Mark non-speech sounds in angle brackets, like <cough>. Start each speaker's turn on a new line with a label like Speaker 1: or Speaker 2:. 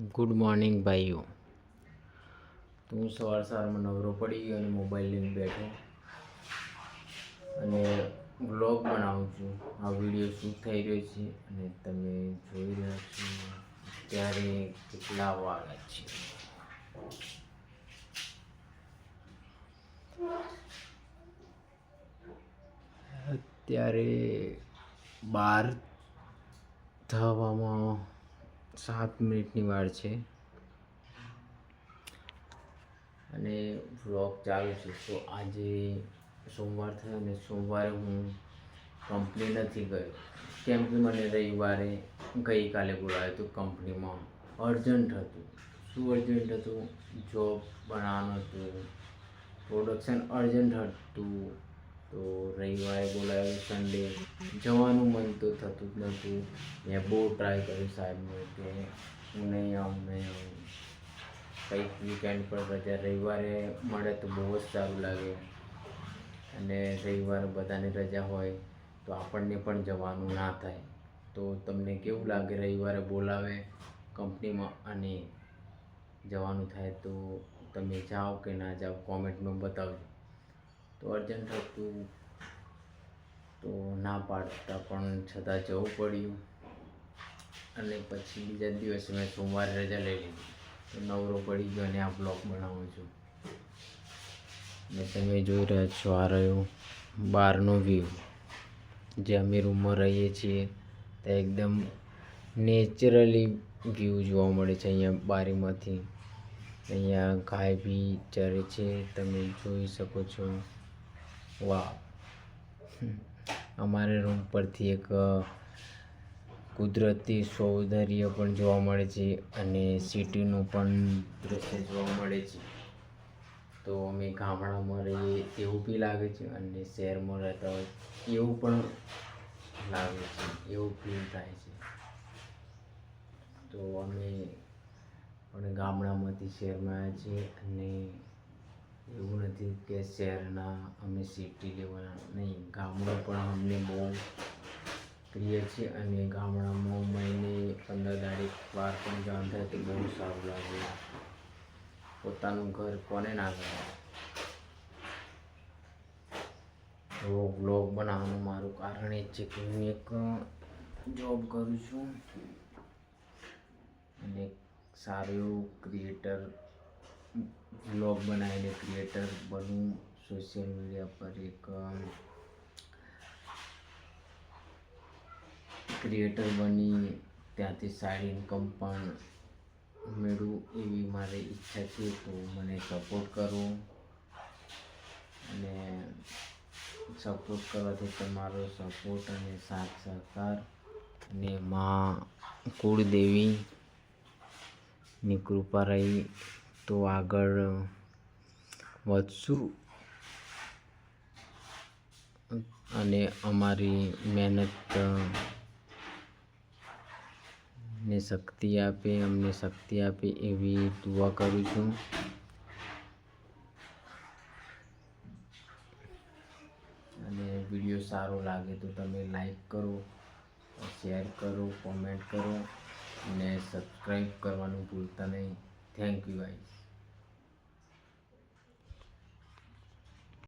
Speaker 1: Good morning ભાઈઓ. હું સવાર સવારમાં નવરો પડી ગયો અને મોબાઈલ લઈને બેઠો. અને બ્લોગ બનાવું છું. આ વીડિયો શૂટ થઈ રહ્યો છે અને તમે જોઈ રહ્યા છો ત્યારે કેટલા વાગ્યા છે. અત્યારે બાર થવામાં સાત મિનિટની વાર છે. અને વ્લોગ ચાલુ છે. તો આજે સોમવાર થયો અને સોમવારે હું કંપની નથી ગયો. કેમ કે મને રવિવારે ગઈકાલે બોલાવ્યું હતું કંપનીમાં અર્જન્ટ હતું. શું અર્જન્ટ હતું? જોબ બનાવવાનું હતું. પ્રોડક્શન અર્જન્ટ હતું. તો રવિવારે બોલાવ્યું સન્ડે જવાનું મન તો થતું જ નહોતું મેં બહુ ટ્રાય કર્યું સાહેબને કે હું નહીં આવું નહીં આવું કંઈક વીકેન્ડ પર રજા રવિવારે મળે તો બહુ જ સારું લાગે. અને રવિવારે બધાને રજા હોય તો આપણને પણ જવાનું ના થાય. તો તમને કેવું લાગે રવિવારે બોલાવે કંપનીમાં અને જવાનું થાય તો તમે જાઓ કે ના જાઓ કોમેન્ટમાં બતાવજો. તો અર્જન્ટ હતું તો ના પાડતા, પણ છતાં જવું પડ્યું. અને પછી બીજા દિવસે મેં સોમવારે રજા લઈ લીધી. તો નવરો પડી ગયો અને આ બ્લોગ બનાવું છું. ને તમે જોઈ રહ્યા છો, આ રહ્યો બહારનો વ્યૂ જે અમે રૂમમાં રહીએ છીએ, તે એકદમ નેચરલી વ્યૂ જોવા મળે છે અહીંયા બારીમાંથી. અહીંયા ગાય બી ચરે છે, તમે જોઈ શકો છો. વાહ. <laughs> અમારે રૂમ પરથી એક કુદરતી સૌંદર્ય પણ જોવા મળે છે અને સિટીનું પણ દૃશ્ય જોવા મળે છે. તો અમે ગામડામાં રહીએ એવું બી લાગે છે અને શહેરમાં રહેતા હોય એવું પણ લાગે છે, એવું ફીલ થાય છે. તો અમે પણ ગામડામાંથી શહેરમાં આવ્યા છીએ અને એવું નથી કે શહેરના અમે સિટી લેવાના નહીં, ગામડું પણ અમને બહુ પ્રિય છે અને ગામડામાં મહિને પંદર તારીખ વાર પણ જવાનું થાય તો બહુ સારું લાગે. પોતાનું ઘર કોને ના ગમે? એવો બ્લોગ બનાવવાનું મારું કારણ એ છે કે હું એક જોબ કરું છું. અને સારું ક્રિએટર બ્લોગ બનાવીને ક્રિએટર બનવું સોશિયલ મીડિયા પર એક ક્રિએટર બની, ત્યાંથી સારી ઇન્કમ પણ મેળવું એવી મારી ઈચ્છા છે, તો મને સપોર્ટ કરો. અને સપોર્ટ કરવાથી તમારો સપોર્ટ અને સાથ સહકાર અને માં કુળદેવીની કૃપા રહી. તો આગળ વધશું. અને અમારી મહેનત ને શક્તિ આપે, અમને શક્તિ આપે એવી દુઆ કરું છું. અને વીડિયો સારો લાગે તો તમે લાઈક કરો, શેર કરો, કોમેન્ટ કરો અને સબસ્ક્રાઈબ કરવાનું ભૂલતા નહીં. Thank you guys.